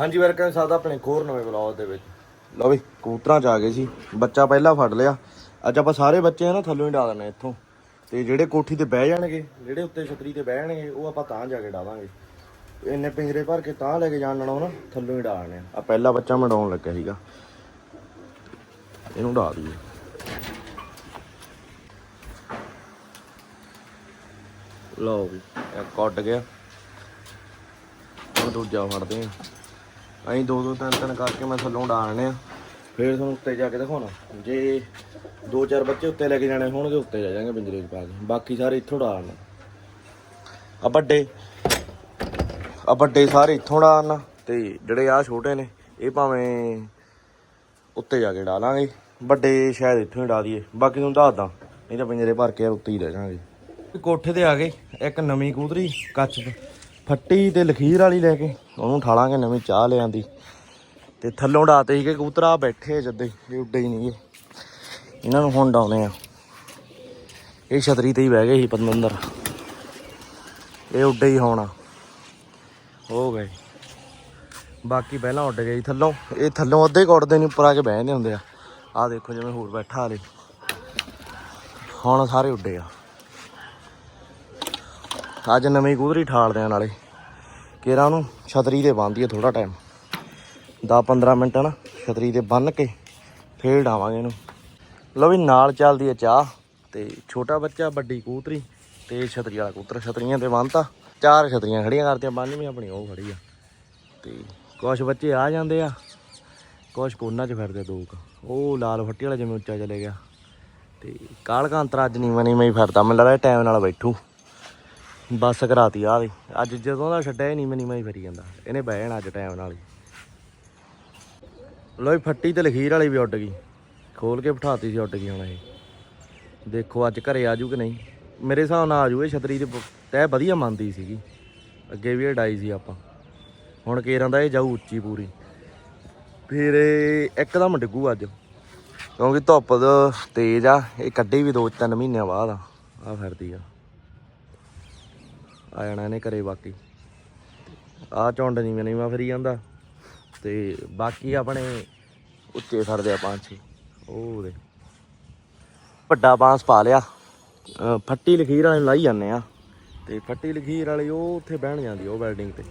ਹਾਂਜੀ ਵੈਲਕਮ ਸਾਦਾ ਆਪਣੇ ਹੋਰ ਨਵੇਂ ਬਲੌਗ ਦੇ ਵਿੱਚ? ਲਓ ਵੀ, ਕਬੂਤਰਾਂ ਚ ਆ ਗਏ ਸੀ। ਬੱਚਾ ਪਹਿਲਾਂ ਫੜ ਲਿਆ। ਅੱਜ ਆਪਾਂ ਸਾਰੇ ਬੱਚੇ ਆ ਨਾ ਥੱਲੋਂ ਹੀ ਡਾ ਦੇਣੇ ਇੱਥੋਂ। ਤੇ ਜਿਹੜੇ ਕੋਠੀ ਤੇ ਬਹਿ ਜਾਣਗੇ, ਜਿਹੜੇ ਉੱਤੇ ਛਤਰੀ ਤੇ ਬਹਿ ਜਾਣਗੇ, ਉਹ ਆਪਾਂ ਤਾਂ ਜਾ ਕੇ ਡਾਵਾਂਗੇ। ਇੰਨੇ ਪਿੰਜਰੇ ਭਰ ਕੇ ਤਾਂ ਲੈ ਕੇ ਜਾਣ ਨਾਲੋਂ ਨਾ ਥੱਲੋਂ ਹੀ ਡਾਣੇ ਆ ਆਹ ਪਹਿਲਾ ਬੱਚਾ ਮੈਂ ਡਾਉਣ ਲੱਗਾ ਸੀਗਾ। ਇਹਨੂੰ ਡਾ ਦਈਏ। ਲਓ ਵੀ, ਇਹ ਕੱਟ ਗਿਆ। ਹੁਣ ਦੂਜਾ ਫੜਦੇ ਆ ਅਸੀਂ ਦੋ ਦੋ ਤਿੰਨ ਤਿੰਨ ਕਰਕੇ ਮੈਂ ਥੱਲੋਂ ਡਾਲਣੇ ਆ। ਫੇਰ ਤੁਹਾਨੂੰ ਉੱਤੇ ਜਾ ਕੇ ਦਿਖਾਉਣਾ। ਜੇ ਦੋ ਚਾਰ ਬੱਚੇ ਉੱਤੇ ਲੈ ਕੇ ਜਾਣੇ ਹੋਣਗੇ, ਉੱਤੇ ਜਾ ਜਾਣਗੇ ਪਿੰਜਰੇ 'ਚ ਪਾ ਕੇ। ਬਾਕੀ ਸਾਰੇ ਇੱਥੋਂ ਡਾਲਣਾ ਆ ਵੱਡੇ। ਆ ਵੱਡੇ ਸਾਰੇ ਇੱਥੋਂ ਡਾਲਣਾ ਤੇ ਜਿਹੜੇ ਆ ਛੋਟੇ ਨੇ, ਇਹ ਭਾਵੇਂ ਉੱਤੇ ਜਾ ਕੇ ਡਾਲਾਂਗੇ ਵੱਡੇ ਸ਼ਾਇਦ ਇੱਥੋਂ ਹੀ ਡਾ ਦਈਏ। ਬਾਕੀ ਤੁਹਾਨੂੰ ਦੱਸਦਾ ਨਹੀਂ ਤਾਂ ਪਿੰਜਰੇ ਭਰ ਕੇ ਉੱਤੇ ਹੀ ਰਹਿ ਜਾਣਗੇ ਕੋਠੇ ਤੇ ਆ ਗਏ, ਇੱਕ ਨਵੀਂ ਕੂਦਰੀ ਕੱਚ ਫੱਟੀ ਤੇ ਲਖੀਰ ਵਾਲੀ ਲੈ ਕੇ ਉਹਨੂੰ ਠਾਲਾਂਗੇ ਨਵੀਂ ਚਾਹ ਲਿਆਂਦੀ। ਤੇ ਥੱਲੋਂ ਡਾਤੇ ਸੀਗੇ ਕਬੂਤਰਾ ਬੈਠੇ ਜੱਦੇ ਇਹ ਉੱਡੇ ਹੀ ਨਹੀਂ ਇਹਨਾਂ ਨੂੰ ਹੁਣ ਡਾਉਨੇ ਆ। ਇਹ ਛਤਰੀ ਤੇ ਹੀ ਬਹਿ ਗਏ ਸੀ ਪਤੰਦਰ ਇਹ ਉੱਡੇ ਹੀ ਹੋਣਾ। ਹੋ ਗਏ। ਬਾਕੀ ਪਹਿਲਾਂ ਉੱਡ ਗਏ ਸੀ ਥੱਲੋਂ। ਇਹ ਥੱਲੋਂ ਅੱਧੇ ਕੁੱਟਦੇ ਨਹੀਂ ਉੱਪਰ ਆ ਕੇ ਬਹਿੰਦੇ ਹੁੰਦੇ ਆ। ਆਹ ਦੇਖੋ ਜਿਵੇਂ ਹੋਰ ਬੈਠਾ ਹਲੇ। ਹੁਣ ਸਾਰੇ ਉੱਡੇ ਆ। ਅੱਜ ਨਵੀਂ ਕੂਦਰੀ ਠਾਲਦੇ ਆ ਨਾਲੇ ਕੇਰਾ ਨੂੰ ਛਤਰੀ ਤੇ ਬੰਨ੍ਹਦੀ ਆ ਥੋੜਾ ਟਾਈਮ 10-15 ਮਿੰਟ ਨਾ, ਛਤਰੀ ਤੇ ਬੰਨ ਕੇ ਫੇਰ ਡਾਵਾਂਗੇ ਇਹਨੂੰ। ਲਓ ਵੀ ਨਾਲ ਚੱਲਦੀ ਆ ਚਾਹ ਤੇ ਛੋਟਾ ਬੱਚਾ, ਵੱਡੀ ਕੂਤਰੀ ਤੇ ਛਤਰੀ ਵਾਲਾ ਕੂਤਰ। ਛਤਰੀਆਂ ਤੇ ਬੰਨਤਾ। ਚਾਰ ਛਤਰੀਆਂ ਖੜੀਆਂ ਕਰਤੀਆਂ ਬੰਨ੍ਹਵੀਂ ਆਪਣੀ, ਉਹ ਖੜੀ ਆ। ਤੇ ਕੁਛ ਬੱਚੇ ਆ ਜਾਂਦੇ ਆ, ਕੁਛ ਕੋਨਾ 'ਚ ਫਿਰਦੇ ਦੋ ਕੁ ਉਹ ਲਾਲ ਫੱਟੀ ਵਾਲਾ ਜਿਵੇਂ ਉੱਚਾ ਚਲੇ ਗਿਆ। ਤੇ ਕਾਲ ਕਾਂਤਰਾ ਅੱਜ ਨਹੀਂ ਮਨੀ ਮੈਂ ਹੀ ਫਿਰਦਾ, ਮੈਨੂੰ ਲੱਗਦਾ ਟਾਈਮ ਨਾਲ ਬੈਠੂ। ਬੱਸ ਕਰਾਤੀ ਆ ਦੇ ਅੱਜ ਜਦੋਂ ਦਾ ਛੱਡਿਆ ਨਹੀਂ ਮਨੀ ਮੈਂ ਹੀ ਫਿਰੀ ਜਾਂਦਾ। ਇਹਨੇ ਬਹਿ ਜਾਣਾ ਅੱਜ ਟਾਈਮ ਨਾਲ ਹੀ। ਲੋਈ ਫੱਟੀ ਤੇ ਲਖੀਰ ਵਾਲੀ ਵੀ ਉੱਡ ਗਈ। ਖੋਲ ਕੇ ਬਿਠਾਤੀ ਸੀ, ਉੱਡ ਗਈ ਹੁਣ ਇਹ। ਦੇਖੋ ਅੱਜ ਘਰੇ ਆਜੂ ਕਿ ਨਹੀਂ। ਮੇਰੇ ਹਿਸਾਬ ਨਾਲ ਆਜੂ, ਇਹ ਛਤਰੀ ਦੇ ਬ- ਤੈ ਵਧੀਆ ਮੰਨਦੀ ਸੀਗੀ। ਅੱਗੇ ਵੀ ਅਡਾਈ ਸੀ ਆਪਾਂ। ਹੁਣ ਕੇਰਾਂ ਦਾ ਇਹ ਜਾਊ ਉੱਚੀ ਪੂਰੀ। ਫਿਰ ਇਹ ਇੱਕਦਮ ਡਿੱਗੂ ਅੱਜ। ਕਿਉਂਕਿ ਧੁੱਪ ਤੇਜ਼ ਆ। ਇਹ ਕੱਢੀ ਵੀ 2-3 ਮਹੀਨਿਆਂ ਬਾਅਦ ਆ। ਆ ਫਿਰਦੀ ਆ। ਆ ਜਾਣਾ ਇਹਨੇ ਘਰੇ ਬਾਕੀ। ਆ ਝੁੰਡ ਨਹੀਂ ਮੈਨੂੰ ਮੈਂ ਫਰੀ ਜਾਂਦਾ। ਤੇ ਬਾਕੀ ਆਪਣੇ ਉੱਚੇ ਫੜਦੇ ਆ ਪੰਜ ਛੇ। ਉਹ ਦੇ ਵੱਡਾ ਬਾਂਸ ਪਾ ਲਿਆ। ਫੱਟੀ ਲਖੀਰ ਵਾਲੇ ਲਾਈ ਜਾਂਦੇ ਆ। ਤੇ ਫੱਟੀ ਲਖੀਰ ਵਾਲੀ ਉਹ ਉੱਥੇ ਬਹਿਣ ਜਾਂਦੀ ਉਹ ਬਿਲਡਿੰਗ ਤੇ।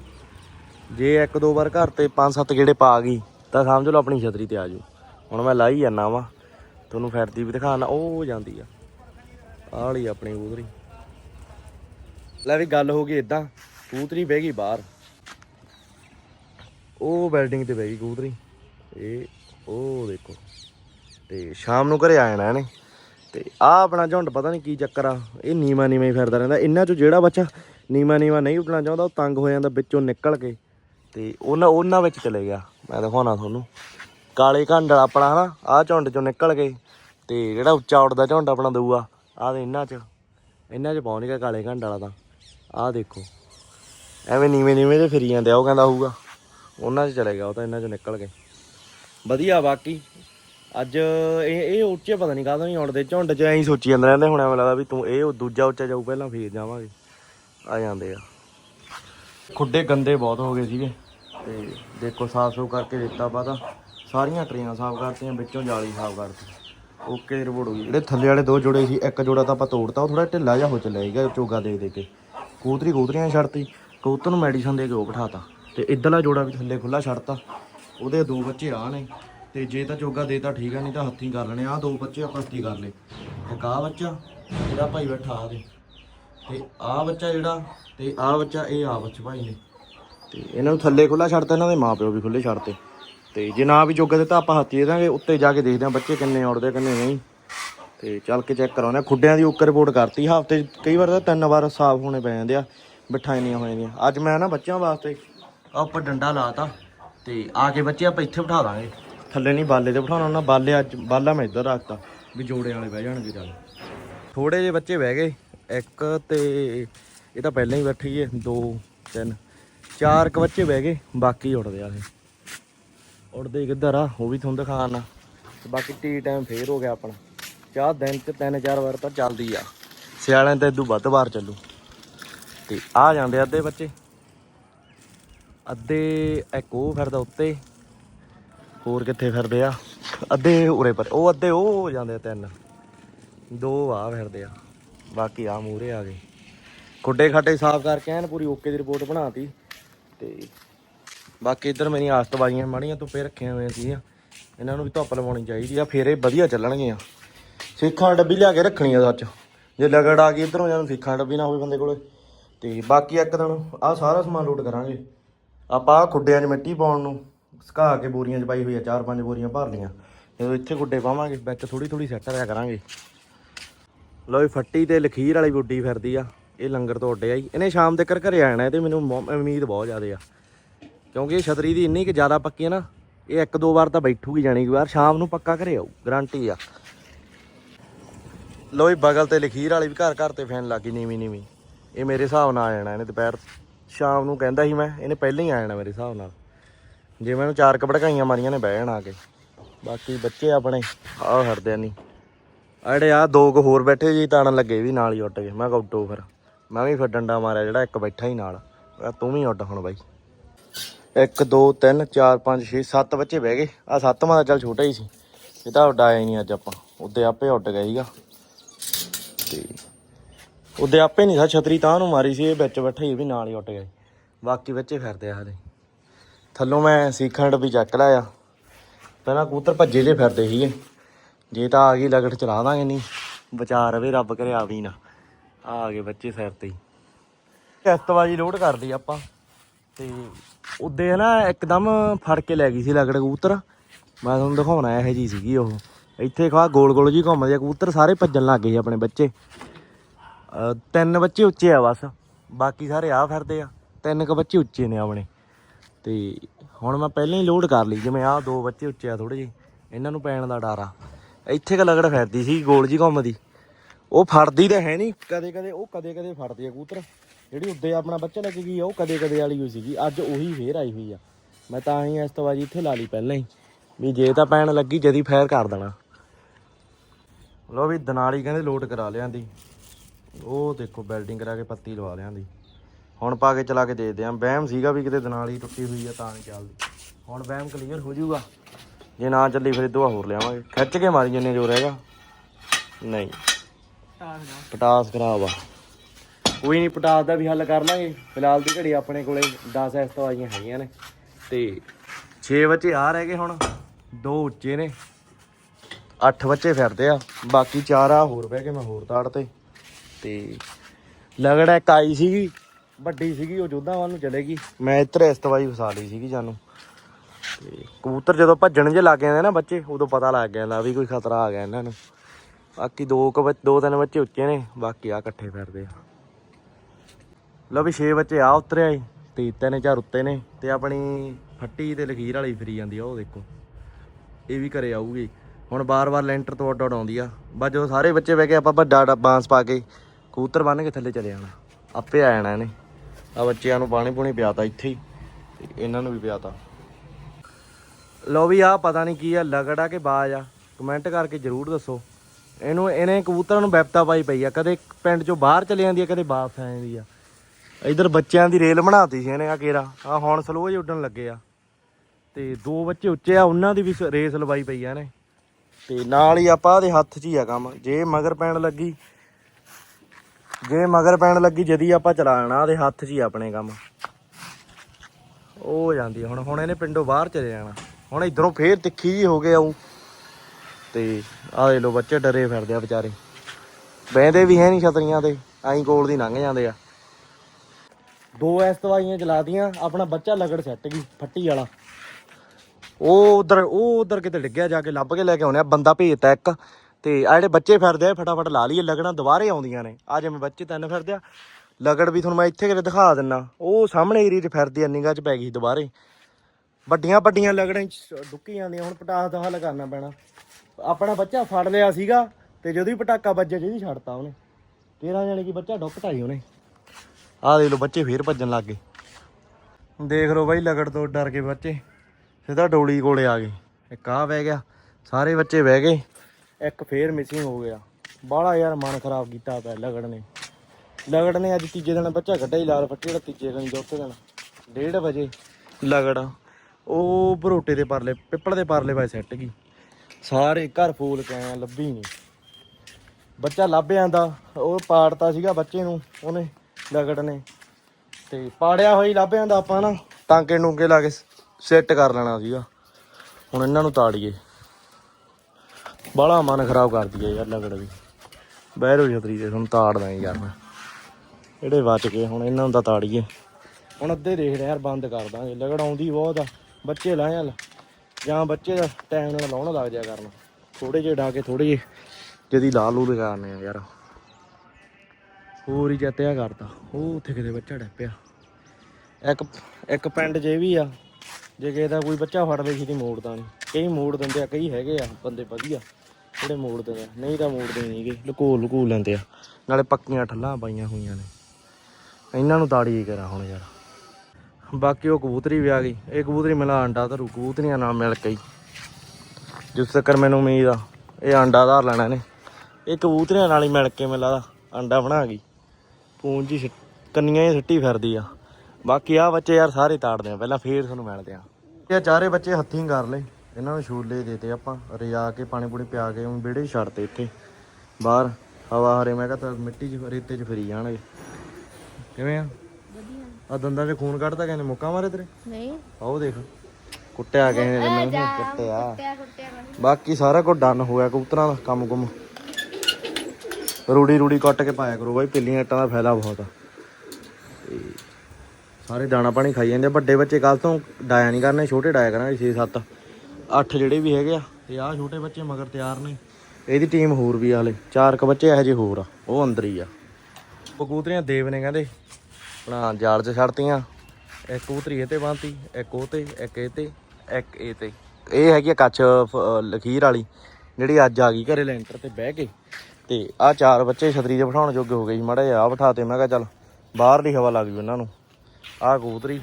ਜੇ ਇੱਕ ਦੋ ਵਾਰ ਘਰ ਤੇ ਪੰਜ ਸੱਤ ਗੇੜੇ ਪਾ ਗਈ, ਤਾਂ ਸਮਝ ਲਓ ਆਪਣੀ ਛਤਰੀ ਤੇ ਆ ਜਾਊ ਹੁਣ ਮੈਂ ਲਾਈ ਜਾਂਦਾ ਵਾਂ। ਤੁਹਾਨੂੰ ਫਿਰਦੀ ਵੀ ਦਿਖਾਣਾ ਉਹ ਜਾਂਦੀ ਆ। ਆਹ ਵਾਲੀ ਆਪਣੀ ਉਧਰੀ ਲੈ ਵੀ ਗੱਲ ਹੋ ਗਈ ਇਦਾਂ ਕੂਤਰੀ ਬਹਿ ਗਈ ਬਾਹਰ। ਉਹ ਬਿਲਡਿੰਗ ਤੇ ਬਹਿ ਗਈ ਕੂਤਰੀ। ਇਹ, ਉਹ ਦੇਖੋ, ਤੇ ਸ਼ਾਮ ਨੂੰ ਘਰੇ ਆ ਜਾਣਾ ਇਹਨੇ। ਤੇ ਆ ਆਪਣਾ ਝੁੰਡ ਪਤਾ ਨਹੀਂ ਕੀ ਚੱਕਰ ਆ, ਇਹ ਨੀਵਾ ਨੀਵਾ ਹੀ ਫਿਰਦਾ ਰਹਿੰਦਾ। ਇਹਨਾਂ ਚੋਂ ਜਿਹੜਾ ਬੱਚਾ ਨੀਵਾ ਨੀਵਾ ਨਹੀਂ ਉੱਡਣਾ ਚਾਹੁੰਦਾ, ਉਹ ਤੰਗ ਹੋ ਜਾਂਦਾ ਵਿੱਚੋਂ ਨਿਕਲ ਕੇ। ਤੇ ਉਹਨਾਂ ਉਹਨਾਂ ਵਿੱਚ ਚਲੇ ਗਿਆ। ਮੈਂ ਦਿਖਾਉਣਾ ਤੁਹਾਨੂੰ। ਕਾਲੇ ਘੰਡ ਆਪਣਾ ਹਨਾ, ਆਹ ਝੁੰਡ ਚੋਂ ਨਿਕਲ ਕੇ, ਤੇ ਜਿਹੜਾ ਉੱਚਾ ਉੱਡਦਾ ਝੁੰਡ ਆਪਣਾ ਦਊਆ ਆਹ ਦੇ ਇਹਨਾਂ 'ਚ ਇਹਨਾਂ 'ਚ ਪਹੁੰਚ ਗਿਆ ਕਾਲੇ ਘੰਡ ਵਾਲਾ ਤਾਂ। ਆਹ ਦੇਖੋ। ਐਵੇਂ ਨੀਵੇਂ ਨੀਵੇਂ ਦੇ ਫਿਰੀ ਜਾਂਦੇ ਆ, ਉਹ ਕਹਿੰਦਾ ਹੋਊਗਾ। ਉਹਨਾਂ 'ਚ ਚਲੇ ਗਿਆ, ਉਹ ਤਾਂ ਇਹਨਾਂ 'ਚੋਂ ਨਿਕਲ ਗਏ। ਵਧੀਆ ਬਾਕੀ। ਅੱਜ ਇਹ ਇਹ ਉੱਚੇ ਪਤਾ ਨਹੀਂ ਕਾਹਦੋਂ ਨਹੀਂ ਉੱਡਦੇ ਝੁੰਡ 'ਚ ਐਂ ਸੋਚੀ ਜਾਂਦੇ ਰਹਿੰਦੇ ਹੁਣ, ਐਵੇਂ ਲੱਗਦਾ ਵੀ ਤੂੰ ਇਹ ਉਹ ਦੂਜਾ ਉੱਚਾ ਜਾਊ, ਪਹਿਲਾਂ ਫੇਰ ਜਾਵਾਂਗੇ। ਆ ਜਾਂਦੇ ਆ। ਖੁੱਡੇ ਗੰਦੇ ਬਹੁਤ ਹੋ ਗਏ ਸੀਗੇ। ਤੇ ਦੇਖੋ, ਸਾਫ਼ ਸੁਥਰਾ ਕਰਕੇ ਦਿੱਤਾ ਪਤਾ ਸਾਰੀਆਂ ਟਰੀਆਂ ਸਾਫ਼ ਕਰਤੀਆਂ, ਵਿੱਚੋਂ ਜਾਲੀ ਸਾਫ਼ ਕਰਤੀ। ਓਕੇ ਰਿਪੋਰਟ ਹੋ ਗਈ। ਜਿਹੜੇ ਥੱਲੇ ਵਾਲੇ ਦੋ ਜੋੜੇ ਸੀ, ਇੱਕ ਜੋੜਾ ਤਾਂ ਆਪਾਂ ਤੋੜਤਾ, ਉਹ ਥੋੜਾ ਢਿੱਲਾ ਜਿਹਾ ਹੋ ਚੱਲਿਆ ਸੀਗਾ, ਚੋਗਾ ਦੇ ਦੇ ਕੇ। ਕੂਤਰੀ ਕੂਤਰੀਆਂ ਛੱਡਤੀ ਕਬੂਤਰ ਨੂੰ ਮੈਡੀਸਨ ਦੇ ਕੇ ਉਹ ਬਿਠਾਤਾ। ਤੇ ਇੱਧਰਲਾ ਜੋੜਾ ਵੀ ਥੱਲੇ ਖੁੱਲਾ ਛੱਡਤਾ। ਉਹਦੇ ਦੋ ਬੱਚੇ ਆ ਨੇ। ਤੇ ਜੇ ਤਾਂ ਜੋਗਾ ਦੇਤਾ ਠੀਕ ਆ, ਨਹੀਂ ਤਾਂ ਹੱਥੀਂ ਕਰ ਲੈਣੇ। ਆ ਦੋ ਬੱਚੇ ਆਪਾਂ ਹੱਥੀਂ ਕਰ ਲਏ। ਇੱਕ ਆਹ ਬੱਚਾ? ਜਿਹੜਾ ਭਾਈ ਬੈਠਾ ਆ ਦੇ। ਤੇ ਆਹ ਬੱਚਾ ਜਿਹੜਾ? ਤੇ ਆਹ ਬੱਚਾ, ਇਹ ਆ ਬੱਚਾ ਭਾਈ ਨੇ। ਤੇ ਇਹਨਾਂ ਨੂੰ ਥੱਲੇ ਖੁੱਲਾ ਛੱਡਤਾ, ਇਹਨਾਂ ਦੇ ਮਾਪਿਓ ਵੀ ਖੁੱਲੇ ਛੱਡਤੇ। ਤੇ ਜੇ ਨਾ ਵੀ ਜੋਗਾ ਦਿੱਤਾ, ਆਪਾਂ ਹੱਥੀ ਦੇ ਦਾਂਗੇ। ਉੱਤੇ ਜਾ ਕੇ ਦੇਖਦੇ ਹਾਂ ਬੱਚੇ ਕਿੰਨੇ ਉੜਦੇ ਕਿੰਨੇ ਨਹੀਂ। ਤੇ ਚੱਲ ਕੇ ਚੈੱਕ ਕਰਾਉਣਾ ਖੁੱਡਿਆਂ ਦੀ ਉੱਕਰ ਰਿਪੋਰਟ ਕਰਤੀ। ਹਫ਼ਤੇ ਕਈ ਵਾਰ ਤਾਂ ਤਿੰਨ ਵਾਰ ਸਾਫ਼ ਹੋਣੇ ਪੈ ਜਾਂਦੇ ਆ ਬਿਠਾਈਆਂ ਹੋ ਜਾਂਦੀਆਂ। ਅੱਜ ਮੈਂ ਨਾ ਬੱਚਿਆਂ ਵਾਸਤੇ ਆਪਾਂ ਉੱਪਰ ਡੰਡਾ ਲਾਤਾ ਤੇ ਆ ਕੇ ਬੱਚੇ ਆਪਾਂ ਇੱਥੇ ਬਿਠਾ ਦਾਂਗੇ। ਥੱਲੇ ਨਹੀਂ ਬਾਲੇ ਤੇ ਬਿਠਾਉਣਾ, ਉਹਨਾਂ ਬਾਲੇ ਅੱਜ ਬਾਲਾ ਮੈਂ ਇੱਧਰ ਰੱਖਤਾ, ਵੀ ਜੋੜੇ ਵਾਲੇ ਬਹਿ ਜਾਣਗੇ ਚੱਲ। ਥੋੜੇ ਜਿਹੇ ਬੱਚੇ ਬਹਿ ਗਏ, ਇੱਕ ਤੇ ਇਹ ਤਾਂ ਪਹਿਲਾਂ ਹੀ ਬੈਠੀ ਏ, ਦੋ, ਤਿੰਨ, ਚਾਰ ਕ ਬੱਚੇ ਬਹਿ ਗਏ, ਬਾਕੀ ਉੜਦੇ ਆ ਇਹ। ਉੜਦੇ ਕਿੱਧਰ ਆ? ਉਹ ਵੀ ਤੁਹਾਨੂੰ ਦਿਖਾਣਾ ਤੇ ਬਾਕੀ ਟੀ ਟਾਈਮ ਫੇਰ ਹੋ ਗਿਆ ਆਪਣਾ। ਚਾਹ ਦਿਨ ਚ ਤਿੰਨ ਚਾਰ ਵਾਰ ਤਾਂ ਚੱਲਦੀ ਆ। ਸਿਆਲਿਆਂ ਤੇ ਇਦੋਂ ਵੱਧ ਵਾਰ ਚੱਲੂ। ਤੇ ਆ ਜਾਂਦੇ ਅੱਧੇ ਬੱਚੇ। ਅੱਧੇ ਇੱਕ ਉਹ ਫਿਰਦਾ ਉੱਤੇ। ਹੋਰ ਕਿੱਥੇ ਫਿਰਦੇ ਆ? ਅੱਧੇ ਉਰੇ ਪਰ, ਉਹ ਅੱਧੇ ਉਹ ਹੋ ਜਾਂਦੇ ਆ ਤਿੰਨ। ਦੋ ਆ ਫਿਰਦੇ ਆ। ਬਾਕੀ ਆ ਮੂਰੇ ਆ ਗਏ। ਖੁੱਡੇ ਖਾਡੇ ਸਾਫ਼ ਕਰਕੇ ਐਨ ਪੂਰੀ ਓਕੇ ਦੀ ਰਿਪੋਰਟ ਬਣਾਤੀ। ਤੇ ਬਾਕੀ ਇੱਧਰ ਮੇਰੀਆਂ ਆਸਤਵਾਈਆਂ ਮਾੜੀਆਂ ਧੁੱਪੇ ਰੱਖੀਆਂ ਹੋਈਆਂ ਸੀ ਇਹਨਾਂ ਨੂੰ ਵੀ ਧੁੱਪ ਲਵਾਉਣੀ ਚਾਹੀਦੀ ਆ। ਫਿਰ ਇਹ ਵਧੀਆ ਚੱਲਣਗੀਆਂ। ਸਿੱਖਾਂ ਡੱਬੀ ਲਿਆ ਕੇ ਰੱਖਣੀ ਆ ਸੱਚ। ਜੇ ਲਗੜ ਆ ਗਈ, ਇੱਧਰੋਂ ਜਾਂ ਸਿੱਖਾਂ ਡੱਬੀ ਨਾ ਹੋਵੇ ਬੰਦੇ ਕੋਲੇ। ਤੇ ਬਾਕੀ ਇੱਕ ਦਿਨ ਆ ਸਾਰਾ ਸਮਾਨ ਲੋਡ ਕਰਾਂਗੇ। ਆਪਾਂ ਆਹ ਖੁੱਡਿਆਂ 'ਚ ਮਿੱਟੀ ਪਾਉਣ ਨੂੰ ਸੁਕਾ ਕੇ ਬੋਰੀਆਂ 'ਚ ਪਾਈ ਹੋਈ ਆ, ਚਾਰ ਪੰਜ ਬੋਰੀਆਂ ਭਰ ਲੀਆਂ ਜਦੋਂ ਇੱਥੇ ਗੁੱਡੇ ਪਾਵਾਂਗੇ, ਵਿੱਚ ਥੋੜੀ ਥੋੜੀ ਸੈੱਟ ਰਿਆ ਕਰਾਂਗੇ। ਲੋ ਫੱਟੀ ਤੇ ਲਖੀਰ ਵਾਲੀ ਗੁੱਡੀ ਫਿਰਦੀ ਆ। ਇਹ ਲੰਗਰ ਤੋਂ ਉੱਡਿਆ ਹੀ ਇਹਨੇ ਸ਼ਾਮ ਤੱਕ ਘਰੇ ਆ ਜਾਣਾ ਤੇ ਮੈਨੂੰ ਉਮੀਦ ਬਹੁਤ ਜ਼ਿਆਦਾ ਆ। ਕਿਉਂਕਿ ਇਹ ਛਤਰੀ ਦੀ ਇੰਨੀ ਕਿ ਜ਼ਿਆਦਾ ਪੱਕੀ ਆ ਨਾ, ਇਹ ਇੱਕ ਦੋ ਵਾਰ ਤਾਂ ਬੈਠੂਗੀ ਜਾਣੀ ਕਿ ਵਾਰ। ਸ਼ਾਮ ਨੂੰ ਪੱਕਾ ਘਰੇ ਆਊ ਗਾਰੰਟੀ ਆ। ਲੋਈ ਬਗਲ ਤੇ ਲਖੀਰ ਵਾਲੀ ਵੀ ਘਰ ਘਰ ਤੇ ਫੈਨ ਲੱਗੀ ਨੀਵੀਂ ਨੀਵੀਂ। ਇਹ ਮੇਰੇ ਹਿਸਾਬ ਨਾਲ ਆ ਜਾਣਾ, ਇਹਨੇ ਦੁਪਹਿਰ ਸ਼ਾਮ ਨੂੰ ਕਹਿੰਦਾ ਸੀ ਮੈਂ, ਇਹਨੇ ਪਹਿਲਾਂ ਹੀ ਆ ਜਾਣਾ ਮੇਰੇ ਹਿਸਾਬ ਨਾਲ। ਜੇ ਮੈਨੂੰ ਚਾਰ ਕਪੜਕਾਈਆਂ ਮਾਰੀਆਂ ਨੇ, ਬਹਿ ਜਾਣਾ ਆ ਕੇ। ਬਾਕੀ ਬੱਚੇ ਆਪਣੇ, ਆਹ ਹਰਦੇ ਨਹੀਂ ਅੜੇ ਆ ਦੋ ਕੁ ਹੋਰ ਬੈਠੇ ਜੀ, ਤਾੜਨ ਲੱਗੇ ਵੀ ਨਾਲ ਹੀ ਉੱਡ ਗਏ। ਮੈਂ ਕਿਹਾ ਉੱਡੋ ਫਿਰ। ਮੈਂ ਵੀ ਫਿਰ ਡੰਡਾ ਮਾਰਿਆ, ਜਿਹੜਾ ਇੱਕ ਬੈਠਾ ਹੀ ਨਾਲ। ਤੂੰ ਵੀ ਉੱਡ ਹੁਣ ਬਾਈ। 1 2 3 4 5 6 7 ਬੱਚੇ ਬਹਿ ਗਏ। ਆ ਸੱਤਵਾਂ ਦਾ ਚੱਲ ਛੋਟਾ ਹੀ ਸੀ। ਇਹ ਤਾਂ ਉੱਡਾਇਆ ਹੀ ਨਹੀਂ ਅੱਜ ਆਪਾਂ। ਉੱਤੇ ਆਪੇ ਉੱਡ ਗਏ ਸੀਗਾ। ਤੇ ਉਹਦੇ ਆਪੇ ਨਹੀਂ ਸਾ, ਛਤਰੀ ਤਾਂ ਨੂੰ ਮਾਰੀ ਸੀ, ਇਹ ਵਿੱਚ ਬੈਠਾ ਹੀ ਵੀ ਨਾਲ ਹੀ ਉੱਟ ਗਏ ਬਾਕੀ ਬੱਚੇ ਫਿਰਦੇ ਆ ਹਲੇ। ਥੱਲੋਂ ਮੈਂ ਸੀਖਾਂ ਵੀ ਚੱਕ ਲਾਇਆ ਪਹਿਲਾਂ ਕੂਤਰ ਭੱਜੇ ਜੇ ਫਿਰਦੇ ਸੀਗੇ। ਜੇ ਤਾਂ ਆ ਗਈ ਲਗੜ ਚਲਾ ਦਾਂਗੇ ਨਹੀਂ। ਵਿਚਾਰ ਰਵੇ, ਰੱਬ ਕਰੇ ਆ ਵੀ ਨਾ। ਆ ਗਏ ਬੱਚੇ ਸਿਰ ਤੇ ਹੀ। ਕਿਸ਼ਤਵਾਜੀ ਲੋਡ ਕਰ ਲਈ ਆਪਾਂ। ਤੇ ਉੱਦੇ ਨਾ ਇੱਕਦਮ ਫੜ ਕੇ ਲੈ ਗਈ ਸੀ ਲਗੜ ਕਬੂਤਰ। ਮੈਂ ਤੁਹਾਨੂੰ ਦਿਖਾਉਣਾ ਇਹੋ ਜੀ ਸੀਗੀ ਉਹ। ਇੱਥੇ ਖਾ ਗੋਲ ਗੋਲ ਜੀ ਘੁੰਮਦੇ ਆ, ਕਬੂਤਰ ਸਾਰੇ ਭੱਜਣ ਲੱਗ ਗਏ ਸੀ ਆਪਣੇ ਬੱਚੇ। ਤਿੰਨ ਬੱਚੇ ਉੱਚੇ ਆ ਬਸ, ਬਾਕੀ ਸਾਰੇ ਆ ਫਿਰਦੇ ਆ। ਤਿੰਨ ਕ ਬੱਚੇ ਉੱਚੇ ਨੇ ਆਪਣੇ। ਤੇ ਹੁਣ ਮੈਂ ਪਹਿਲਾਂ ਹੀ ਲੋਡ ਕਰ ਲਈ, ਜਿਵੇਂ ਆਹ ਦੋ ਬੱਚੇ ਉੱਚੇ ਆ ਥੋੜੇ ਜਿਹੇ, ਇਹਨਾਂ ਨੂੰ ਪੈਣ ਦਾ ਡਰ ਆ। ਇੱਥੇ ਕ ਲਗੜ ਫਿਰਦੀ ਸੀ, ਗੋਲ ਜੀ ਘੁੰਮਦੀ। ਉਹ ਫੜਦੀ ਤਾਂ ਹੈ ਨਹੀਂ, ਕਦੇ ਕਦੇ, ਉਹ ਕਦੇ ਕਦੇ ਫੜਦੀ ਆ ਕਬੂਤਰ। ਜਿਹੜੀ ਉੱਦੇ ਆਪਣਾ ਬੱਚਾ ਲੱਗ ਗਈ ਆ, ਉਹ ਕਦੇ ਕਦੇ ਵਾਲੀ ਹੋਈ ਸੀਗੀ। ਅੱਜ ਉਹੀ ਫੇਰ ਆਈ ਹੋਈ ਆ। ਮੈਂ ਤਾਂ ਹੀ ਇਸ ਤੋਂ ਬਾਅਦ ਇੱਥੇ ਲਾ ਲਈ ਪਹਿਲਾਂ ਹੀ, ਵੀ ਜੇ ਤਾਂ ਪੈਣ ਲੱਗੀ, ਜਦੀ ਫਾਇਰ ਕਰ ਦੇਣਾ। ਲੋ ਵੀ ਦਨਾਲੀ ਕਹਿੰਦੇ ਲੋਡ ਕਰਾ ਲਿਆਂਦੀ। ਉਹ ਦੇਖੋ ਬਿਲਡਿੰਗ ਕਰਾ ਕੇ ਪੱਤੀ ਲਵਾ ਲਿਆਂਦੀ। ਹੁਣ ਪਾ ਕੇ ਚਲਾ ਕੇ ਦੇਖਦੇ ਆਂ। ਵਹਿਮ ਸੀਗਾ ਵੀ ਕਿਤੇ ਦਨਾਲੀ ਟੁੱਟੀ ਹੋਈ ਆ ਤਾਂ ਨਹੀਂ ਚੱਲਦੀ। ਹੁਣ ਵਹਿਮ ਕਲੀਅਰ ਹੋ ਜਾਊਗਾ। ਜੇ ਨਾ ਚੱਲੀ ਫਿਰ ਇਦੋਂ ਹੋਰ ਲਿਆਵਾਂਗੇ। ਖਿੱਚ ਕੇ ਮਾਰੀ ਜੰਨੇ ਜੋ ਰਹੇਗਾ ਨਹੀਂ। ਪਟਾਸ ਖਰਾਬ। ਆ। ਕੋਈ ਨਹੀਂ ਪਟਾਸ ਦਾ ਵੀ ਹੱਲ ਕਰ ਲਾਂਗੇ। ਫਿਲਹਾਲ ਦੀ ਘੜੀ ਆਪਣੇ ਕੋਲੇ 10 ਇਸ ਤੋਂ ਆਈਆਂ ਹੈਗੀਆਂ ਨੇ। ਤੇ 6 ਬੱਚੇ ਆ ਰਹਿ ਗਏ ਹੁਣ। ਦੋ ਉੱਚੇ ਨੇ। 8 ਬੱਚੇ ਫਿਰਦੇ ਆ, ਬਾਕੀ ਚਾਰ ਆ, ਹੋਰ ਬਹਿ ਕੇ ਮੈਂ ਹੋਰ ਤਾੜ ਤੇ। ਤੇ ਲਗੜਾ ਇੱਕ ਆਈ ਸੀਗੀ, ਵੱਡੀ ਸੀਗੀ, ਉਹ ਜੋਧਾ ਵੱਲ ਨੂੰ ਚਲੇਗੀ। ਮੈਂ ਇੱਧਰ ਇਸ ਤਵਾਈ ਫਸਾ ਲਈ ਸੀਗੀ ਜਾਨੂੰ। ਤੇ ਕਬੂਤਰ ਜਦੋਂ ਭੱਜਣ ਜੇ ਲੱਗ ਜਾਂਦੇ ਨਾ ਬੱਚੇ, ਉਦੋਂ ਪਤਾ ਲੱਗ ਜਾਂਦਾ ਵੀ ਕੋਈ ਖਤਰਾ ਆ ਗਿਆ ਇਹਨਾਂ ਨੂੰ। ਬਾਕੀ ਦੋ ਕੁ ਬੱਚ- ਦੋ ਤਿੰਨ ਬੱਚੇ ਉੱਚੇ ਨੇ, ਬਾਕੀ ਆ ਇਕੱਠੇ ਫਿਰਦੇ ਆ। ਲਓ ਵੀ 6 ਬੱਚੇ ਆ ਉਤਰੇ ਆਏ ਤੇ ਤਿੰਨ ਚਾਰ ਉੱਤੇ ਨੇ, ਤੇ ਆਪਣੀ ਫੱਟੀ ਤੇ ਲਖੀਰ ਵਾਲੀ ਫਰੀ ਜਾਂਦੀ ਆ, ਉਹ ਦੇਖੋ। ਇਹ ਵੀ ਘਰੇ ਆਊਗੀ। ਹੁਣ ਬਾਰ-ਬਾਰ ਲੈਂਟਰ ਤੋਂ ਅੱਡ ਅੱਡ ਆਉਂਦੀ ਆ। ਬਸ ਜਦੋਂ ਸਾਰੇ ਬੱਚੇ ਬਹਿ ਕੇ ਆਪਾਂ ਵੱਡਾ ਡਾ- ਬਾਂਸ ਪਾ ਕੇ ਕਬੂਤਰ ਬੰਨ ਕੇ ਥੱਲੇ ਚਲੇ ਜਾਣਾ। ਆਪੇ ਆ ਜਾਣਾ ਇਹਨੇ। ਆ ਬੱਚਿਆਂ ਨੂੰ ਪਾਣੀ ਪੂਣੀ ਪਿਆਤਾ ਇੱਥੇ ਹੀ ਇਹਨਾਂ ਨੂੰ ਵੀ ਪਿਆਤਾ। ਲੋ ਵੀ ਆ ਪਤਾ ਨਹੀਂ ਕੀ ਆ, ਲਗੜਾ ਕਿ ਬਾਜ ਆ। ਕਮੈਂਟ ਕਰਕੇ ਜਰੂਰ ਦੱਸੋ। ਇਹਨੂੰ, ਇਹਨੇ ਕਬੂਤਰਾਂ ਨੂੰ ਵਿਪਤਾ ਪਾਈ ਪਈ ਆ। ਕਦੇ ਪਿੰਡ ਚੋਂ ਬਾਹਰ ਚਲੇ ਜਾਂਦੀ ਆ, ਕਦੇ ਵਾਪਸ ਆ ਜਾਂਦੀ ਆ। ਇਧਰ ਬੱਚਿਆਂ ਦੀ ਰੇਲ ਬਣਾਤੀ ਸੀ ਇਹਨੇ ਆ ਕੇਰਾ। ਆ ਹੁਣ ਸਲੋ ਜਿਹੇ ਉੱਡਣ ਲੱਗੇ ਆ। ਤੇ ਦੋ ਬੱਚੇ ਉੱਚੇ ਆ, ਉਹਨਾਂ ਦੀ ਵੀ ਸ- ਰੇਸ ਲਵਾਈ ਪਈ ਆ ਇਹਨੇ। ਤੇ ਨਾਲ ਹੀ ਆਪਾਂ ਉਹਦੇ ਹੱਥ 'ਚ ਹੀ ਆ ਕੰਮ। ਜੇ ਮਗਰ ਪੈਣ ਲੱਗੀ, ਜੇ ਮਗਰ ਪੈਣ ਲੱਗੀ ਜਦੀ ਆਪਾਂ ਚਲਾਣਾ ਉਹਦੇ ਹੱਥ 'ਚ ਹੀ ਆਪਣੇ ਕੰਮ। ਉਹ ਜਾਂਦੀ ਹੁਣ ਹੁਣ ਇਹਨੇ ਪਿੰਡੋਂ ਬਾਹਰ ਚਲੇ ਜਾਣਾ। ਹੁਣ ਇਧਰੋਂ ਫੇਰ ਤਿੱਖੀ ਜੀ ਹੋ ਗਏ ਆਉ ਤੇ ਆਹ ਦੇ ਲੋ ਬੱਚੇ ਡਰੇ ਫਿਰਦੇ ਆ ਵਿਚਾਰੇ। ਬਹਿੰਦੇ ਵੀ ਹੈ ਨਹੀਂ ਛਤਰੀਆਂ ਤੇ ਆਈ ਕੋਲ ਦੀ ਲੰਘ ਜਾਂਦੇ ਆ। ਦੋ ਐਸ ਦਵਾਈਆਂ ਚਲਾਤੀਆਂ ਆਪਣਾ ਬੱਚਾ ਲਗੜ ਸੱਟ ਗਈ, ਫੱਟੀ ਵਾਲਾ। ਉਹ ਉਧਰ ਉਹ ਉਧਰ ਕਿਤੇ ਡਿੱਗਿਆ ਜਾ ਕੇ, ਲੱਭ ਕੇ ਲੈ ਕੇ ਆਉਣੇ ਆ, ਬੰਦਾ ਭੇਜਤਾ ਇੱਕ। ਤੇ ਆ ਜਿਹੜੇ ਬੱਚੇ ਫਿਰਦੇ ਆ, ਫਟਾਫਟ ਲਾ ਲਈਏ ਲੱਗਣਾ ਦੁਬਾਰੇ ਆਉਂਦੀਆਂ ਨੇ। ਆ ਜਿਵੇਂ ਬੱਚੇ ਤਿੰਨ ਫਿਰਦੇ ਆ, ਲਗੜ ਵੀ ਤੁਹਾਨੂੰ ਮੈਂ ਇੱਥੇ ਕਿਤੇ ਦਿਖਾ ਦਿੰਨਾ। ਉਹ ਸਾਹਮਣੇ ਏਰੀਆ 'ਚ ਫਿਰਦੀ ਆ, ਨਿਗਾਹ 'ਚ ਪੈ ਗਈ ਸੀ ਦੁਬਾਰੇ। ਵੱਡੀਆਂ ਵੱਡੀਆਂ ਲਗੜਾਂ ਡੁੱਕੀ ਜਾਂਦੀਆਂ, ਹੁਣ ਪਟਾਸ ਦਾ ਹੱਲ ਕਰਨਾ ਪੈਣਾ। ਆਪਣਾ ਬੱਚਾ ਫੜ ਲਿਆ ਸੀਗਾ, ਤੇ ਜਦੋਂ ਹੀ ਪਟਾਕਾ ਵੱਜਿਆ ਜਿਹਦੀ ਛੱਡਤਾ ਉਹਨੇ। ਤੇਰਾ ਜਾਣੀ ਕਿ ਬੱਚਾ ਡੁੱਕਤਾ ਢਾਈ ਉਹਨੇ। ਆਹ ਦੇਖ ਲਓ ਬੱਚੇ ਫੇਰ ਭੱਜਣ ਲੱਗ ਗਏ। ਦੇਖ ਲਓ ਬਾਈ, ਲਗੜ ਤੋਂ ਡਰ ਕੇ ਬੱਚੇ। ਸਿੱਧਾ ਡੋਲੀ ਕੋਲੇ ਆ ਗਏ। ਇੱਕ ਆ ਬਹਿ ਗਿਆ, ਸਾਰੇ ਬੱਚੇ ਬਹਿ ਗਏ, ਇੱਕ ਫੇਰ ਮਿਸਿੰਗ ਹੋ ਗਿਆ। ਬਾਹਲਾ ਯਾਰ ਮਨ ਖਰਾਬ ਕੀਤਾ ਪਿਆ ਲਗੜ ਨੇ। ਲਗੜ ਨੇ ਅੱਜ ਤੀਜੇ ਦਿਨ ਬੱਚਾ ਕੱਢਿਆ ਹੀ ਲਾਲ ਫੱਟੀ ਦਾ ਤੀਜੇ ਦਿਨ ਚੌਥੇ ਦਿਨ 1:30 ਵਜੇ ਲਗੜ। ਉਹ ਭਰੋਟੇ ਦੇ ਪਰਲੇ, ਪਿੱਪਲ ਦੇ ਪਰਲੇ ਪਾਸੇ ਸੱਟ ਗਈ। ਸਾਰੇ ਘਰ ਫੂਲ ਕੇ ਆਇਆ ਲੱਭੀ ਨਹੀਂ ਬੱਚਾ ਲੱਭ ਜਾਂਦਾ ਉਹ ਪਾੜਤਾ ਸੀਗਾ ਬੱਚੇ ਨੂੰ, ਉਹਨੇ ਲਗੜ ਨੇ। ਤੇ ਪਾੜਿਆ ਹੋਈ ਲੱਭ ਜਾਂਦਾ ਆਪਾਂ ਨਾ, ਟਾਂਕੇ ਟੂੰਕੇ ਲਾ ਕੇ ਸੈੱਟ ਕਰ ਲੈਣਾ ਸੀਗਾ। ਹੁਣ ਇਹਨਾਂ ਨੂੰ ਤਾੜੀਏ। ਬਾਲਾ ਮਨ ਖਰਾਬ ਕਰਦੀ ਹੈ ਯਾਰ ਲਗੜ ਵੀ ਬਹਿਰੋ ਛਤਰੀ ਤੇ ਤੁਹਾਨੂੰ ਤਾੜਦਾ ਯਾਰ ਮੈਂ। ਜਿਹੜੇ ਬਚ ਗਏ, ਹੁਣ ਇਹਨਾਂ ਨੂੰ ਤਾਂ ਤਾੜੀਏ। ਹੁਣ ਅੱਧੇ ਦੇਖਦੇ ਰਿਹਾ ਯਾਰ, ਬੰਦ ਕਰ ਦਾਂਗੇ। ਲਗੜ ਆਉਂਦੀ ਬਹੁਤ ਆ। ਬੱਚੇ ਲਾਇਆ ਜਾਂ ਬੱਚੇ ਦਾ ਟਾਈਮ ਨਾਲ ਲਾਉਣ ਲੱਗ ਜਾ ਕਰਨ। ਥੋੜੇ ਜਿਹੇ ਡਾ ਕੇ ਥੋੜੇ ਜਿਹੇ। ਜਦੀ ਲਾ ਲੂ ਦੇ ਆ ਯਾਰ। ਹੋਰ ਹੀ ਜੱਤਿਆ ਕਰਤਾ। ਉਹ ਉੱਥੇ ਕਿਤੇ ਬੱਚਾ ਡੱਪਿਆ ਇੱਕ ਇੱਕ ਪਿੰਡ ਜੇ ਵੀ ਆ। ਜੇ ਕਿਸੇ ਦਾ ਕੋਈ ਬੱਚਾ ਫੜ ਲਈ ਸੀ ਮੋੜਦਾ ਨਹੀਂ। ਕਈ ਮੋੜ ਦਿੰਦੇ ਆ, ਕਈ ਹੈਗੇ ਆ ਬੰਦੇ ਵਧੀਆ, ਜਿਹੜੇ ਮੋੜ ਦਿੰਦੇ ਆ। ਨਹੀਂ ਤਾਂ ਮੋੜਦੇ ਨਹੀਂਗੇ ਲੁਕੋ ਲੁਕੋ ਲੈਂਦੇ ਆ। ਨਾਲੇ ਪੱਕੀਆਂ ਠੱਲਾਂ ਪਾਈਆਂ ਹੋਈਆਂ ਨੇ। ਇਹਨਾਂ ਨੂੰ ਤਾੜੀ ਕਰਾਂ ਹੁਣ ਯਾਰ। ਬਾਕੀ ਉਹ ਕਬੂਤਰੀ ਵੀ ਆ ਗਈ। ਇਹ ਕਬੂਤਰੀ ਮਿਲਾ ਅੰਡਾ ਧਰੂ, ਕਬੂਤਰੀਆਂ ਨਾਲ ਮਿਲ ਕੇ ਹੀ। ਜਿਸ ਤੱਕ ਮੈਨੂੰ ਉਮੀਦ ਆ, ਇਹ ਅੰਡਾ ਧਾਰ ਲੈਣਾ ਨੇ ਇਹ ਕਬੂਤਰੀਆਂ ਨਾਲ ਹੀ ਮਿਲ ਕੇ ਮੈਨੂੰ ਲੱਗਦਾ ਅੰਡਾ ਬਣਾ ਗਈ। ਪੂੰਝ ਜੀ ਸਿੱਟ- ਕੰਨੀਆਂ ਹੀ ਸਿੱਟੀ ਫਿਰਦੀ ਆ। ਬਾਕੀ ਆ ਬੱਚੇ ਯਾਰ ਸਾਰੇ ਤਾੜਦੇ ਆ ਪਹਿਲਾਂ ਫੇਰ ਤੁਹਾਨੂੰ ਮਿਲਦੇ ਆ। ਇਹ ਚਾਰੇ ਬੱਚੇ ਹੱਥੀਂ ਕਰ ਲਏ। ਇਹਨਾਂ ਨੂੰ ਛੋਲੇ ਦੇਤੇ ਆਪਾਂ ਰਿਆ ਕੇ ਪਾਣੀ ਪੂਣੀ ਪਿਆ ਕੇ ਉਹ ਵਿਹੜੇ 'ਚ ਛੱਡਤੇ ਇੱਥੇ। ਬਾਹਰ ਹਵਾ ਹਰੇ ਮੈਂ ਕਿਹਾ ਤਾਂ ਮਿੱਟੀ 'ਚ ਰੇਤੇ 'ਚ ਫਿਰੀ ਜਾਣਗੇ। ਕਿਵੇਂ ਆ? ਵਧੀਆ। ਆ ਦੰਦਾਂ 'ਚ ਖੂਨ ਕੱਢਦਾ ਕਹਿੰਦੇ ਮੁੱਕਾ ਮਾਰੇ ਤੇਰੇ? ਨਹੀਂ। ਆਓ ਦੇਖ ਕੁੱਟਿਆ ਗਏ ਨੇ ਮੈਨੂੰ ਕੁੱਟਿਆ। ਕੁੱਟਿਆ ਕੁੱਟਿਆ ਕਰ ਬਾਕੀ ਸਾਰਾ ਕੁਝ ਡਨ ਹੋਇਆ ਕਬੂਤਰਾਂ ਦਾ ਕੰਮ ਕੁਮ ਰੂੜੀ ਰੂੜੀ ਕੱਟ ਕੇ ਪਾਇਆ ਕਰੋ ਬਾਈ ਪਿੱਲੀਆਂ ਇੱਟਾਂ ਦਾ ਫਾਇਦਾ ਬਹੁਤ ਆ। ਸਾਰੇ ਦਾਣਾ ਪਾਣੀ ਖਾਈ ਜਾਂਦੇ ਆ। ਵੱਡੇ ਬੱਚੇ ਕੱਲ ਤੋਂ ਡਾਇਆ ਨਹੀਂ ਕਰਨੇ, ਛੋਟੇ ਡਾਇਆ ਕਰਾਂਗੇ 6 7 8 ਜਿਹੜੇ ਵੀ ਹੈਗੇ ਆ, ਤੇ ਆਹ ਛੋਟੇ ਬੱਚੇ ਮਗਰ ਤਿਆਰ ਨੇ। ਇਹਦੀ ਟੀਮ ਹੋਰ ਵੀ ਆ ਹਲੇ। ਚਾਰ ਕ ਬੱਚੇ ਇਹੋ ਜਿਹੇ ਹੋਰ ਆ, ਉਹ ਅੰਦਰ ਹੀ ਆ। ਉਹ ਕਬੂਤਰੀਆਂ ਦੇਵ ਨੇ ਕਹਿੰਦੇ। ਆਪਣਾ ਜਾਲ 'ਚ ਛੱਡਤੀਆਂ। ਇੱਕ ਕਬੂਤਰੀ ਇਹ ਤੇ ਬੰਨਤੀ ਇੱਕ ਉਹ ਤੇ, ਇੱਕ ਇਹ ਤੇ, ਇੱਕ ਇਹ ਤੇ। ਇਹ ਹੈਗੀ ਆ ਕੱਛ, ਫ- ਲਖੀਰ ਵਾਲੀ, ਜਿਹੜੀ ਅੱਜ ਆ ਗਈ ਘਰੇ ਲੈਂਟਰ ਤੇ ਬਹਿ ਕੇ। ਤੇ ਆ ਚਾਰ ਬੱਚੇ ਛਤਰੀ 'ਤੇ ਬਿਠਾਉਣ ਜੋਗੇ ਹੋ ਗਏ ਸੀ। ਮਾੜਾ ਜਿਹਾ ਆ ਬਿਠਾਤੇ ਮੈਂ ਕਿਹਾ ਚੱਲ ਬਾਹਰ ਦੀ ਹਵਾ ਲੱਗ ਜੂ ਇਹਨਾਂ ਨੂੰ। ਆ ਕਬੂਤਰੀ।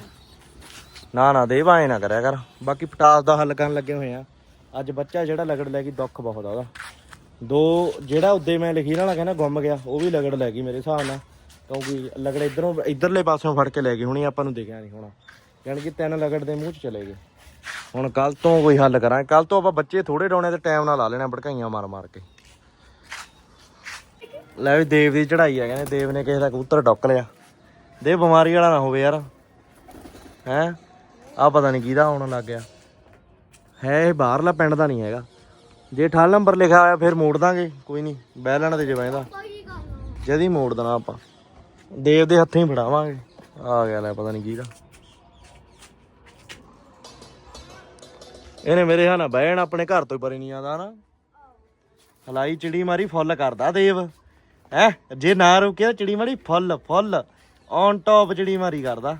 ਨਾ ਨਾ ਦੇ ਬਾਏ ਨਾ ਕਰਿਆ ਕਰ। ਬਾਕੀ ਪਟਾਸ ਦਾ ਹੱਲ ਕਰਨ ਲੱਗੇ ਹੋਏ ਆ। ਅੱਜ ਬੱਚਾ ਜਿਹੜਾ ਲਗੜ ਲੈ ਗਈ, ਦੁੱਖ ਬਹੁਤ ਆ ਉਹਦਾ। ਦੋ, ਜਿਹੜਾ ਉੱਦੇ ਮੈਂ ਲਖੀਰ ਵਾਲਾ ਕਹਿੰਦਾ ਗੁੰਮ ਗਿਆ, ਉਹ ਵੀ ਲਗੜ ਲੈ ਗਈ ਮੇਰੇ ਹਿਸਾਬ ਨਾਲ। ਕਿਉਂਕਿ ਲਗੜ ਇਧਰੋਂ, ਇਧਰਲੇ ਪਾਸਿਓਂ ਫੜ ਕੇ ਲੈ ਗਈ, ਹੁਣੀ ਆਪਾਂ ਨੂੰ ਦਿਖਿਆ ਨਹੀਂ ਹੋਣਾ। ਯਾਨੀ ਕਿ ਤਿੰਨ ਲਗੜ ਦੇ ਮੂੰਹ 'ਚ ਚਲੇ ਗਏ। ਹੁਣ ਕੱਲ ਤੋਂ ਕੋਈ ਹੱਲ ਕਰਾਂ। ਕੱਲ ਤੋਂ ਆਪਾਂ ਬੱਚੇ ਥੋੜੇ ਡਾਉਣੇ ਤੇ ਟਾਈਮ ਨਾਲ ਲਾ ਲੈਣਾ, ਭੜਕਾਈਆਂ ਮਾਰ ਮਾਰ ਕੇ। ਲੈ ਵੀ ਦੇਵ ਦੀ ਚੜਾਈ ਆ, ਕਹਿੰਦੇ ਦੇਵ ਨੇ ਕਿਸੇ ਦਾ ਕਬੂਤਰ ਡੁੱਕ ਲਿਆ। ਦੇ ਬਿਮਾਰੀ ਵਾਲਾ ਨਾ ਹੋਵੇ ਯਾਰ। ਹੈ? ਆ ਪਤਾ ਨਹੀਂ ਕਿਹਦਾ ਆਉਣ ਲੱਗ ਗਿਆ। ਹੈ ਇਹ ਬਾਹਰਲਾ ਪਿੰਡ ਦਾ ਨਹੀਂ ਹੈਗਾ। ਜੇ 18 ਨੰਬਰ ਲਿਖਿਆ ਹੋਇਆ ਫਿਰ ਮੋੜ ਦਾਂਗੇ, ਕੋਈ ਨਹੀਂ ਬਹਿ ਲੈਣ ਤੇ ਜੇ ਬਹਿੰਦਾ। ਜਦੀ ਮੋੜ ਦੇਣਾ ਆਪਾਂ। ਦੇਵ ਦੇ ਹੱਥੀਂ ਹੀ ਫੜਾਵਾਂਗੇ। ਆ ਗਿਆ ਲੈ, ਪਤਾ ਨਹੀਂ ਕਿਹਦਾ। ਇਹਨੇ ਮੇਰੇ ਹਾਂ ਨਾ ਬਹਿਣ ਆਪਣੇ ਘਰ ਤੋਂ ਹੀ ਪਰੇ ਨਹੀਂ ਆਉਂਦਾ ਨਾ। ਹਲਾਈ ਚਿੜੀ ਮਾਰੀ ਫੁੱਲ ਕਰਦਾ ਦੇਵ। ਹੈ? ਜੇ ਨਾ ਰੁਕਿਆ ਚਿੜੀ ਮਾਰੀ ਫੁੱਲ ਫੁੱਲ। ਔਨ ਟੌਪ ਚਿੜੀ ਮਾਰੀ ਕਰਦਾ।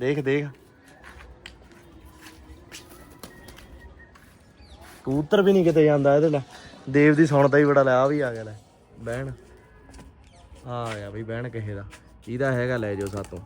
ਦੇਖ ਦੇਖ। ਕਬੂਤਰ ਵੀ ਨਹੀਂ ਕਿਤੇ ਜਾਂਦਾ ਇਹਦੇ ਨਾਲ। ਦੇਵ ਦੀ ਸੁਣਦਾ ਹੀ ਬੜਾ ਲੈ, ਆ ਵੀ ਆ ਗਿਆ ਲੈ। ਬਹਿਣ। ਆ ਗਿਆ ਬਈ, ਬਹਿਣ ਕਿਸੇ ਦਾ। ਇਹਦਾ ਹੈਗਾ ਲੈ ਜਾਓ ਸਾਤੋਂ।